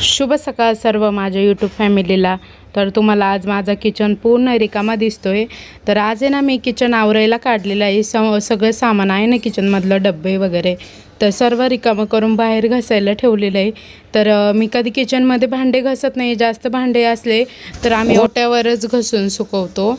शुभ सकाळ सर्व माझ्या यूट्यूब फॅमिलीला तर तुम्हाला आज माझा किचन पूर्ण रिकामा दिसतोय. तर आज आहे ना मी किचन आवरायला काढलेलं आहे. स सगळं सामान आहे ना किचनमधलं डब्बे वगैरे. तर सर्व रिकामं करून बाहेर घसायला ठेवलेलं आहे. तर मी कधी किचनमध्ये भांडे घसत नाही. जास्त भांडे असले तर आम्ही ओट्यावरच घसून सुकवतो.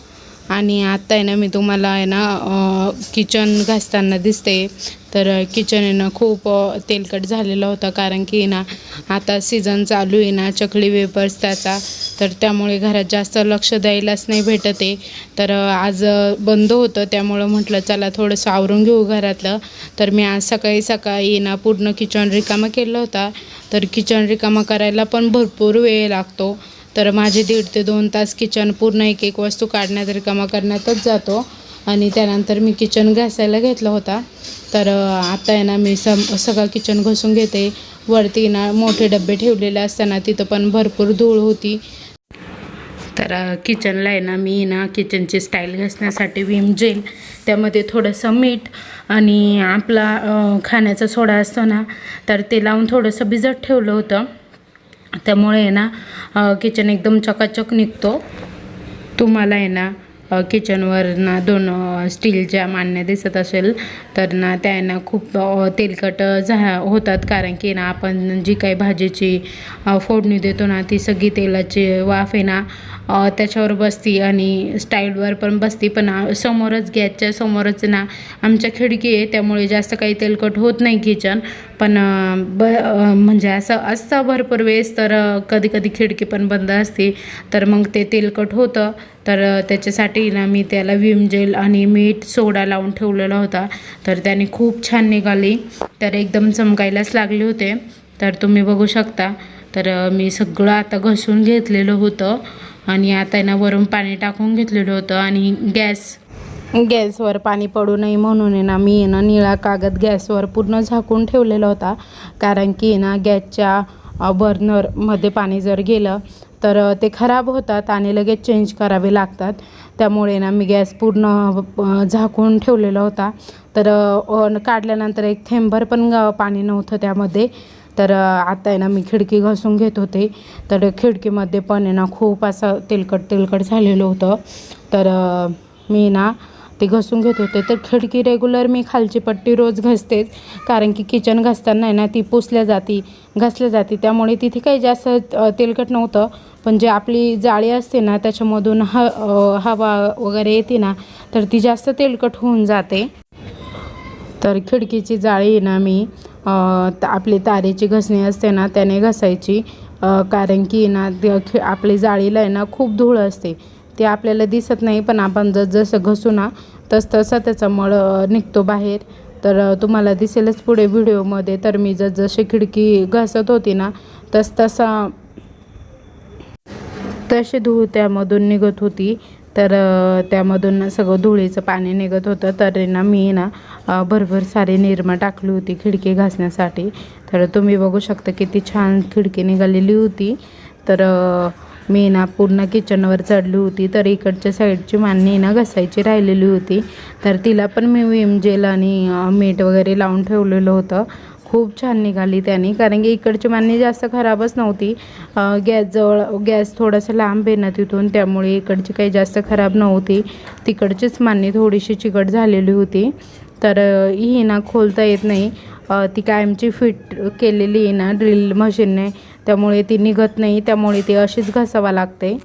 आणि आत्ता आहे ना मी तुम्हाला आहे ना किचन घासताना दिसते. तर किचन आहे ना खूप तेलकट झालेला होता कारण की ना आता सीझन चालू आहे ना चकली वेपर्स त्याचा. तर त्यामुळे घरात जास्त लक्ष द्यायलाच नाही भेटत आहे. तर आज बंद होतं. त्यामुळं म्हटलं चला थोडंसं आवरून घेऊ घरातलं. तर मी आज सकाळी सकाळी ना पूर्ण किचन रिकामा केलं होता. तर किचन रिकामा करायला पण भरपूर वेळ लागतो. तर माझे दीड ते दोन तास किचन पूर्ण एक एक वस्तू काढण्यात रिकामा करण्यातच जातो. आणि त्यानंतर मी किचन घासायला घेतला होता. तर आता आहे ना मी सम सगळं किचन घसून घेते. वरती ना मोठे डबे ठेवलेले असताना तिथं पण भरपूर धूळ होती. तर किचनला आहे ना मी ना किचनची स्टाईल घासण्यासाठी विम जेल. त्यामध्ये थोडंसं मीठ आणि आपला खाण्याचा सोडा असतो ना तर ते लावून थोडंसं भिजत ठेवलं होतं. त्यामुळे आहे ना किचन एकदम चकाचक निघतो. तुम्हाला आहे ना किचनवर ना दोन स्टीलच्या मांडण्या दिसत असेल तर ना त्या आहे ना खूप तेलकट झा होतात. कारण की ना आपण जी काही भाजीची फोडणी देतो ना ती सगळी तेलाची वाफ आहे ना त्याच्यावर बसती आणि स्टाईलवर पण बसती. पण समोरच गॅसच्या समोरच ना आमच्या खिडकी आहे त्यामुळे जास्त काही तेलकट होत नाही किचन पण ब म्हणजे असं असतं भरपूर वेळेस तर कधी कधी खिडकी पण बंद असते. तर मग ते तेलकट होतं. तर त्याच्यासाठी ना मी त्याला विम जेल आणि मीठ सोडा लावून ठेवलेला होता. तर त्याने खूप छान निघाली. तर एकदम चमकायलाच लागले होते. तर तुम्ही बघू शकता. तर मी सगळं आता घसून घेतलेलं होतं. आणि आता आहे ना वरून पाणी टाकून घेतलेलं होतं. आणि गॅस गॅसवर पाणी पडू नये म्हणून आहे ना मी आहे ना निळा कागद गॅसवर पूर्ण झाकून ठेवलेला होता. कारण की ना गॅसच्या बर्नरमध्ये पाणी जर गेलं तर ते खराब होतात आणि लगेच चेंज करावे लागतात. त्यामुळे ना मी गॅस पूर्ण झाकून ठेवलेला होता. तर काढल्यानंतर एक थेंबर पण पाणी नव्हतं त्यामध्ये. तर आता आहे ना मी खिडकी घासून घेत होते. तर खिडकीमध्ये पण आहे ना खूप असं तेलकट तेलकट झालेलं होतं. तर मी ना ते घसून घेत होते. तर खिडकी रेग्युलर मी खालची पट्टी रोज घसतेच कारण की किचन घासताना आहे ना ती पुसल्या जाती घासल्या जाते. त्यामुळे तिथे काही जास्त तेलकट नव्हतं. पण जे आपली जाळी असते ना त्याच्यामधून ह हवा वगैरे येते ना तर ती जास्त तेलकट होऊन जाते. तर खिडकीची जाळी आहे ना मी आपली तारेची घसणी असते ना त्याने घसायची. कारण की ना खि आपली जाळीला आहे ना खूप धूळ असते. ते आपल्याला दिसत नाही पण आपण जर जसं घसू ना तस तसा त्याचा मळ निघतो बाहेर. तर तुम्हाला दिसेलच पुढे व्हिडिओमध्ये. तर मी जर जशी खिडकी घासत होती ना तस तसा तशी धूळ त्यामधून निघत होती. तर त्यामधून सगळं धुळीचं पाणी निघत होतं. तर ना मी ना भरभर सारी निरमा टाकली होती खिडकी घासण्यासाठी. तर तुम्ही बघू शकता किती छान खिडकी निघालेली होती. तर मी ना पूर्ण किचनवर चढली होती तर इकडच्या साईडची मांडणी ना घसायची राहिलेली होती. तर तिला पण मी विम जेल आणि मीठ वगैरे लावून ठेवलेलं होतं. खूप छान निघाली त्याने. कारण की इकडची मांडणी जास्त खराबच नव्हती. गॅसजवळ गॅस थोडासा लांब आहे ना तिथून त्यामुळे इकडची काही जास्त खराब नव्हती. तिकडचीच मांडणी थोडीशी चिकट झालेली होती. तर ही ना खोलता येत नाही. ती कायमची फिट केलेली आहे ना ड्रिल मशीनने. त्यामुळे ती निघत नाही त्यामुळे ती अशीच घासावा लागते.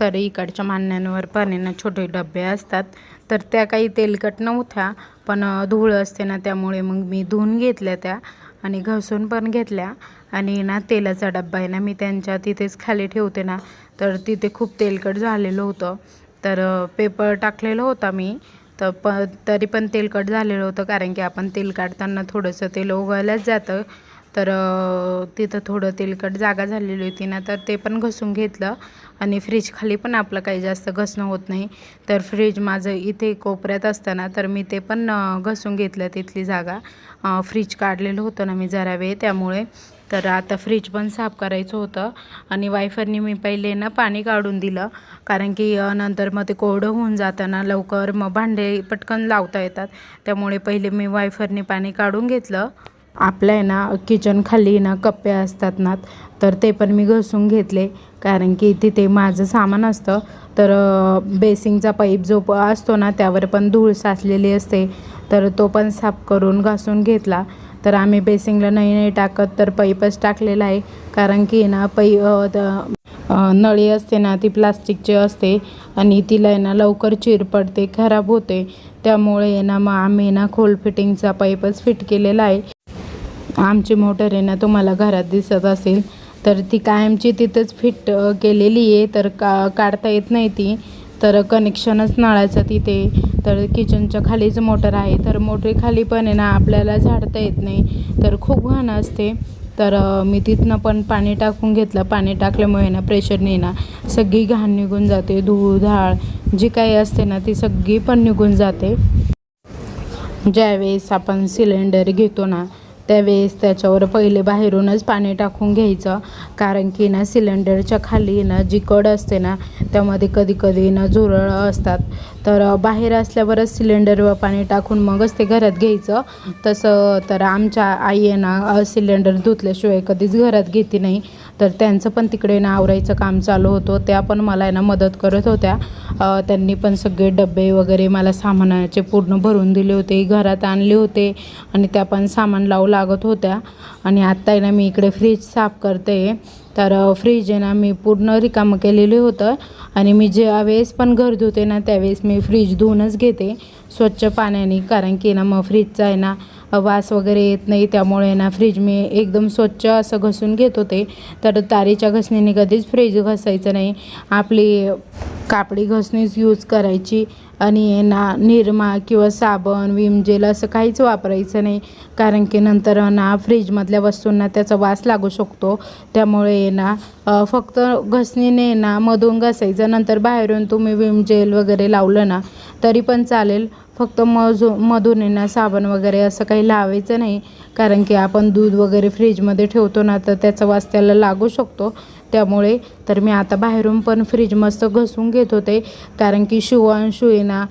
तर इकडच्या मान्यांवर पाण्यांना ना छोटे डबे असतात. तर त्या काही तेलकट नव्हत्या पण धूळ असते ना त्यामुळे मग मी धुवून घेतल्या त्या आणि घासून पण घेतल्या. आणि ना तेलाचा डब्बा आहे ना मी त्यांच्या तिथेच खाली ठेवते ना तर तिथे खूप तेलकट झालेलं होतं. तर पेपर टाकलेला होता मी तर प तरी पण तेलकट झालेलं होतं कारण की आपण तेल काढताना थोडंसं तेल उगवायलाच जातं. तर तिथं थोडं तेलकट जागा झालेली होती ना तर ते पण घसून घेतलं. आणि फ्रीज खाली पण आपलं काही जास्त घसणं होत नाही. तर फ्रीज माझं इथे कोपऱ्यात असताना तर मी ते पण घसून घेतलं तिथली जागा. फ्रीज काढलेलं होतं ना मी जरा वेळ त्यामुळे. तर आता फ्रीज पण साफ करायचं होतं आणि वायफरनी मी पहिले ना पाणी काढून दिलं. कारण की नंतर मग ते कोरडं होऊन जाताना लवकर मग भांडे पटकन लावता येतात. त्यामुळे पहिले मी वायफरनी पाणी काढून घेतलं. आपलं आहे ना किचन खाली ना कप्पे असतात ना तर ते पण मी घसून घेतले. कारण की तिथे माझं सामान असतं तर बेसिंगचा पाईप जो प असतो ना त्यावर पण धूळ साचलेली असते. तर तो पण साफ करून घासून घेतला. तर आम्ही बेसिंगला नाही नाही टाकत तर पाईपच टाकलेला आहे. कारण की ना पै नळी असते ना ती प्लास्टिकची असते. आणि तिला आहे ना लवकर चिर पडते खराब होते. त्यामुळे आहे ना मग आम्ही ना खोल फिटिंगचा पाईपच फिट केलेला आहे. आमची मोटर आहे ना तुम्हाला घरात दिसत असेल. तर ती कायमची तिथंच फिट केलेली आहे. तर का काढता येत नाही ती. तर कनेक्शनच नळाचं तिथे. तर किचनच्या खालीच मोटर आहे. तर मोटरीखाली पण आहे ना आपल्याला झाडता येत नाही. तर खूप घाण असते. तर मी तिथनं पण पाणी टाकून घेतलं. पाणी टाकल्यामुळे ना प्रेशरने ना सगळी घाण निघून जाते. धूळ धाळ जी काही असते ना ती सगळी पण निघून जाते. ज्यावेळेस आपण सिलेंडर घेतो ना त्यावेळेस त्याच्यावर पहिले बाहेरूनच पाणी टाकून घ्यायचं. कारण की ना सिलेंडरच्या खाली ना जी कड असते ना त्यामध्ये कधी कधी ना झुरळं असतात. तर बाहेर असल्यावरच सिलेंडरवर पाणी टाकून मगच ते घरात घ्यायचं. तसं तर आमच्या आई आहे ना सिलेंडर धुतल्याशिवाय कधीच घरात घेते नाही. तर त्यांचं पण तिकडे ना आवरायचं काम चालू होतं. त्या पण मला आहे ना मदत करत होत्या. त्यांनी पण सगळे डबे वगैरे मला सामानाचे पूर्ण भरून दिले होते. घरात आणले होते आणि त्या पण सामान लावू लागत होत्या. आणि आत्ता आहे ना मी इकडे फ्रीज साफ करते. तर फ्रीज आहे ना मी पूर्ण रिकामं केलेलं होतं. आणि मी ज्या वेळेस पण घर धुते ना त्यावेळेस मी फ्रीज धुवूनच घेते स्वच्छ पाण्याने. कारण की ना मग फ्रीजचा आहे ना वास वगैरे येत नाही त्यामुळे ना फ्रीज मी एकदम स्वच्छ असं घसून घेत होते. तर तारेच्या घसणीने कधीच फ्रीज घसायचं नाही. आपली कापडी घसणीच यूज करायची आणि ना निरमा किंवा साबण विम जेल असं काहीच वापरायचं नाही. कारण की नंतर ना फ्रीजमधल्या वस्तूंना त्याचा वास लागू शकतो. त्यामुळे ना फक्त घसणीने ना मधून घसायचं. नंतर बाहेरून तुम्ही विम जेल वगैरे लावलं ना तरी पण चालेल. फक्त मजू मधुनेना साबण वगैरे असं काही लावायचं नाही. कारण की आपण दूध वगैरे फ्रीजमध्ये ठेवतो ना तर त्याचा वास त्याला लागू शकतो. त्यामुळे तर मी आता बाहेरून पण फ्रीज मस्त घसून घेत होते. कारण की शिवांशू आहे ना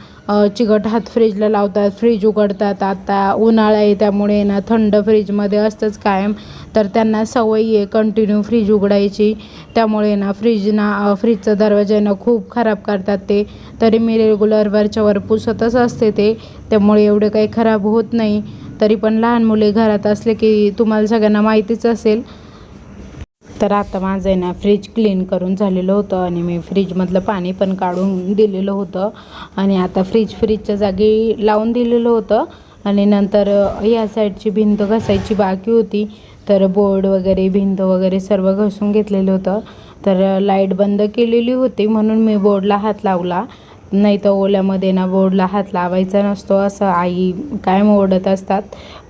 चिकट हात फ्रीजला लावतात फ्रीज उघडतात. आता उन्हाळा आहे त्यामुळे ना थंड फ्रीजमध्ये असतंच कायम. तर त्यांना सवय आहे कंटिन्यू फ्रीज उघडायची. त्यामुळे ना फ्रीज ना फ्रीजचा दरवाजा ना खूप खराब करतात ते. तरी मी रेग्युलर वरच्यावर पुसतच असते ते. त्यामुळे एवढं काही खराब होत नाही. तरी पण लहान मुले घरात असले की तुम्हाला सगळ्यांना माहितीच असेल. तर आता माझं आहे ना फ्रीज क्लीन करून झालेलं होतं आणि मी फ्रीजमधलं पाणी पण काढून दिलेलं होतं. आणि आता फ्रीज फ्रीजच्या जागी लावून दिलेलं होतं. आणि नंतर या साईडची भिंत घसायची बाकी होती. तर बोर्ड वगैरे भिंत वगैरे सर्व घसून घेतलेलं होतं. तर लाइट बंद केलेली होती म्हणून मी बोर्डला हात लावला. नाही तर ओल्यामध्ये ना बोर्डला हात लावायचा नसतो असं आई कायम मोडत असतात.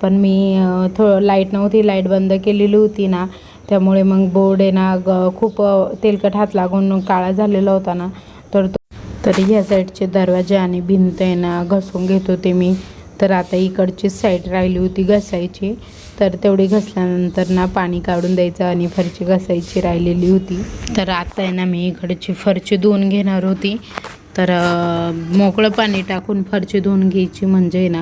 पण मी थोडं थो लाइट नव्हती लाइट बंद केलेली होती ना. त्यामुळे मग बोर्ड आहे ना ग खूप तेलकट हात लागून काळा झालेला होता ना तर तो तर ह्या साईडचे दरवाजे आणि भिंत आहे ना घसून घेत होते मी. तर आता इकडची साईड राहिली होती घसायची. तर तेवढी घसल्यानंतर ना पाणी काढून द्यायचं आणि फरची घसायची राहिलेली होती. तर आता आहे ना मी इकडची फरची धुवून घेणार होती. तर मोकळं पाणी टाकून फरची धुवून घ्यायची म्हणजे ना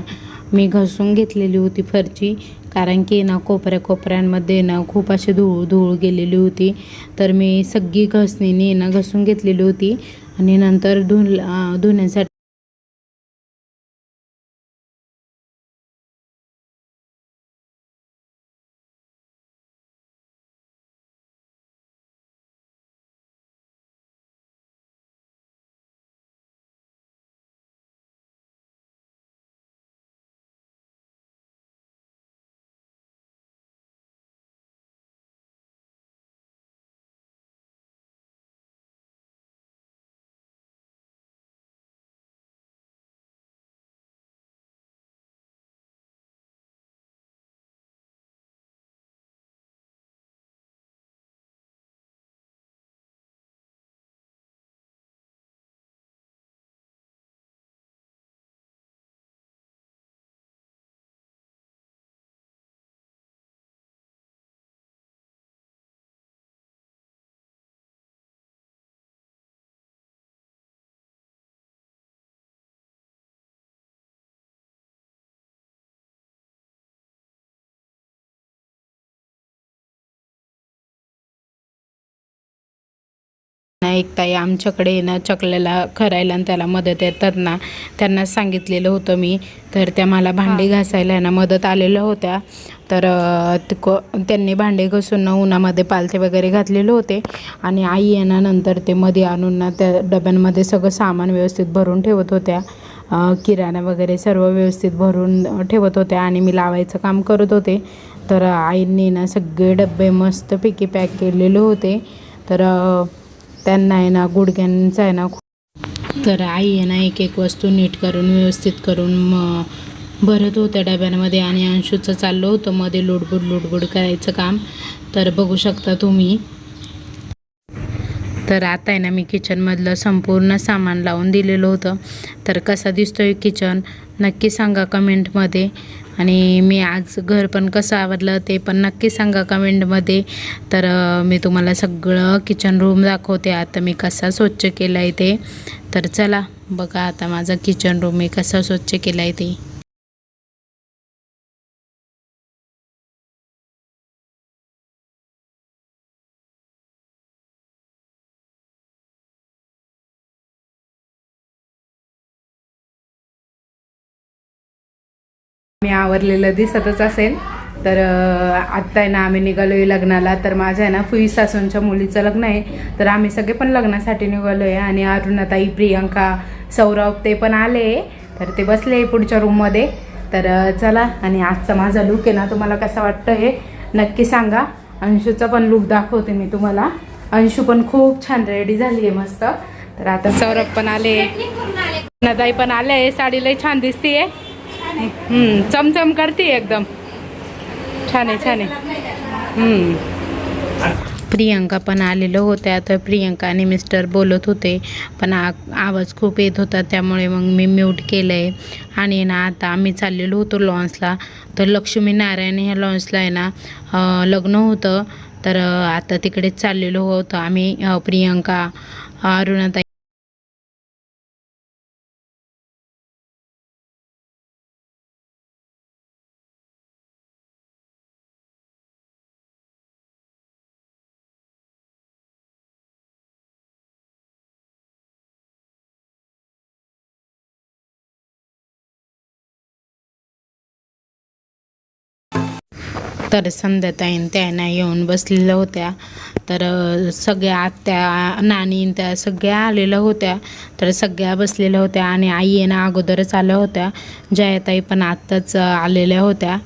मी घसून घेतलेली होती फरची. कारण की ना कोपऱ्या कोपऱ्यांमध्ये ना खूप अशी धूळ धूळ गेलेली होती. तर मी सगळी घसणीने ना घसून घेतलेली होती. आणि नंतर धुन धुण्यासाठी एक ताई आमच्याकडे ना चकल्याला करायला आणि त्याला मदत येतात ना त्यांना सांगितलेलं होतं मी. तर त्या मला भांडी घासायला ना मदत आलेल्या होत्या. तर त्यांनी भांडे घासून ना उन्हामध्ये पालथे वगैरे घातलेले होते. आणि आई येण्यानंतर ते मध्ये आणून ना त्या डब्यांमध्ये सगळं सामान व्यवस्थित भरून ठेवत होत्या. किराणा वगैरे सर्व व्यवस्थित भरून ठेवत होत्या आणि मी लावायचं काम करत होते. तर आईंनी ना सगळे डबे मस्तपैकी पॅक केलेले होते. तर त्यांना आहे ना गुडघ्यांचा आहे ना तर आई आहे ना एक एक वस्तू नीट करून व्यवस्थित करून म भरत होत्या डब्यांमध्ये आणि अंशूचं चाललं होतं. मध्ये लुडबुड लुडबुड करायचं काम. तर बघू शकता तुम्ही. तर आता आहे ना मी किचनमधलं संपूर्ण सामान लावून दिलेलं होतं. तर कसा दिसतोय किचन नक्की सांगा कमेंटमध्ये. आणि मी आज घर पण कसं आवडलं ते पण नक्की सांगा कमेंटमध्ये. तर मी तुम्हाला सगळं किचन रूम दाखवते. आता मी कसा स्वच्छ केला आहे ते. तर चला बघा आता माझा किचन रूम मी कसा स्वच्छ केला आहे ते. मी आवरलेलं दिसतच असेल. तर आत्ता आहे ना आम्ही निघालो आहे लग्नाला. तर माझ्या आहे ना फुई सासूंच्या मुलीचं लग्न आहे. तर आम्ही सगळे पण लग्नासाठी निघालो आहे आणि अरुणाताई प्रियंका सौरभ ते पण आले. तर ते बसले पुढच्या रूममध्ये तर चला आणि आजचा माझा लुक आहे ना तुम्हाला कसा वाटतं हे नक्की सांगा. अंशूचा पण लुक दाखवते मी तुम्हाला. अंशू पण खूप छान रेडी झाली आहे मस्त. तर आता सौरभ पण आले. ताई पण आले. साडी लई छान दिसतीये. चमचम करते एकदम. छान आहे छान. आहे प्रियंका पण आलेलं होत्या तर प्रियंका आणि मिस्टर बोलत होते पण आ आवाज खूप येत होता त्यामुळे मग मी म्यूट केलं आहे आणि ना आता आम्ही चाललेलो होतो लॉन्सला. तर लक्ष्मीनारायण ह्या लॉन्सला आहे ना लग्न होतं. तर आता तिकडेच चाललेलो होतो आम्ही प्रियंका अरुणाताई. तर संध्याताईन त्यांना येऊन बसलेल्या होत्या. तर सगळ्या आत्या नानी त्या सगळ्या आलेल्या होत्या. तर सगळ्या बसलेल्या होत्या आणि आई येणं अगोदरच आल्या होत्या. जयाताई पण आत्ताच आलेल्या होत्या.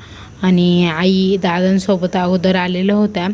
आणि आई दादांसोबत अगोदर आलेल्या होत्या.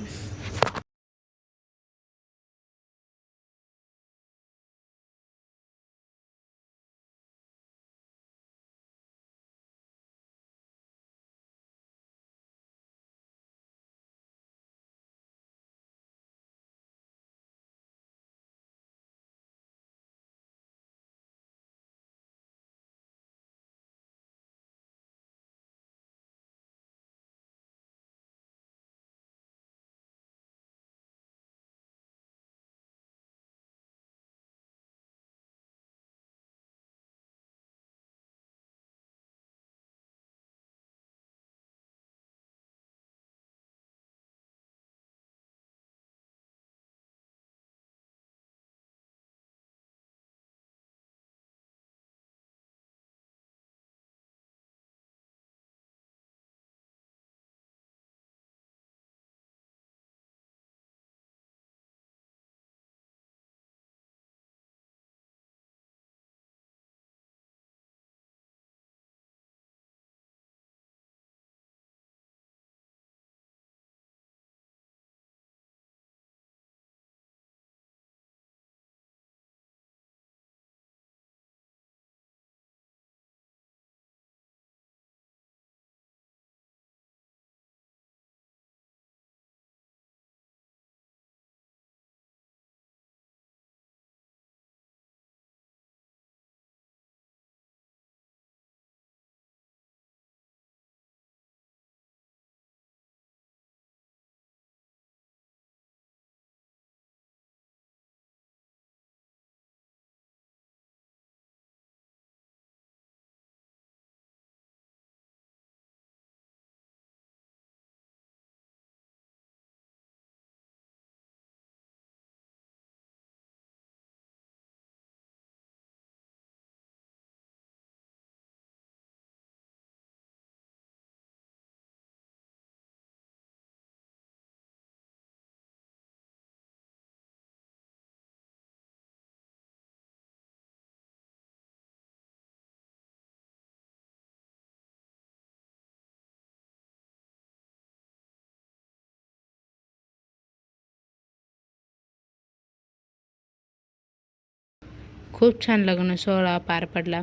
खूप छान लग्न सोहळा पार पडला.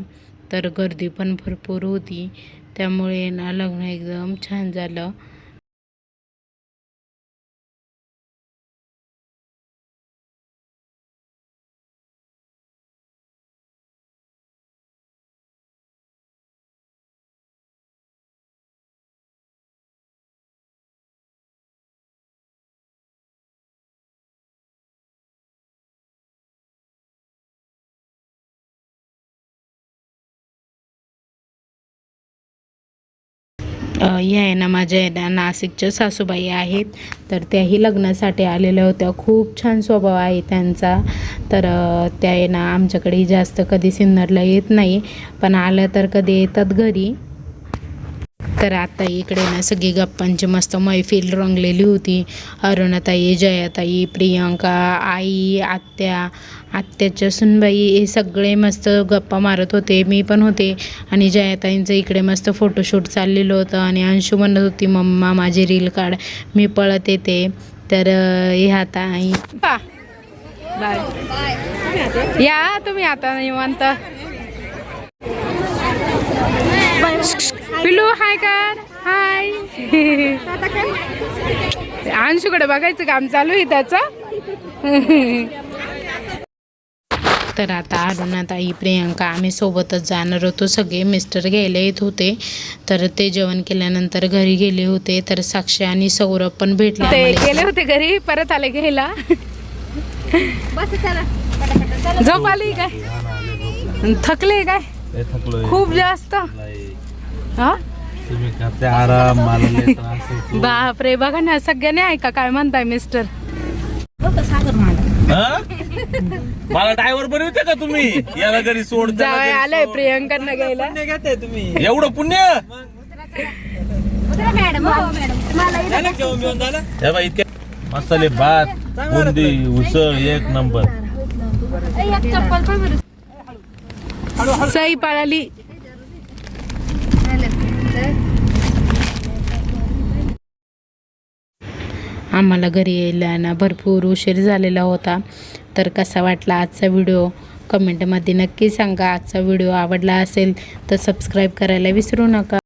तर गर्दी पण भरपूर होती. त्यामुळे ना लग्न एकदम छान झालं. या आहे ना माझ्या आहे ना नाशिकच्या सासूबाई आहेत. तर त्याही लग्नासाठी आलेल्या होत्या. खूप छान स्वभाव आहे त्यांचा. तर त्या आहे ना आमच्याकडे जास्त कधी सिन्नरला येत नाही. पण आलं तर कधी येतात घरी. तर आता इकडे ना सगळी गप्पांची मस्त मैफिल रंगलेली होती. अरुणाताई जयाताई प्रियंका आई आत्या आत्याच्या सुनबाई हे सगळे मस्त गप्पा मारत होते. मी पण होते. आणि जयाताईंचं इकडे मस्त फोटोशूट चाललेलं होतं. आणि अंशू म्हणत होती मम्मा माझी रील काढ. मी पळत येते. तर अं, हे आता आई. या तुम्ही आता निवांत. पिलू हाय कर. हाय. अंशूकडे बघायचं काम चालू आहे त्याचं. तर आता अरुणाताई प्रियंका आम्ही सोबतच जाणार होतो. सगळे मिस्टर घ्यायला येत होते. तर ते जेवण केल्यानंतर घरी गेले होते. तर साक्षी आणि सौरभ पण भेटले ते. गेले होते घरी परत आले घ्यायला. झोप आली काय? थकले काय? खूप जास्त. हा? तुम्ही करते आराम मला. बापरे बघा ना सगळ्यांनी ऐका काय म्हणताय मिस्टर हा? मला ड्रायव्हर बनवते का तुम्ही? याला घरी सोड आलंय. प्रियंकांना घ्यायला. एवढं पुण्य? हे इतके मसाले भात बुंदी उसळ एक नंबर. सई पळाली. आम्हाला घरी यायला ना भरपूर उशीर झालेला होता. तर कसा वाटला आजचा व्हिडिओ? कमेंटमध्ये नक्की सांगा. आजचा व्हिडिओ आवडला असेल तर सबस्क्राईब करायला विसरू नका.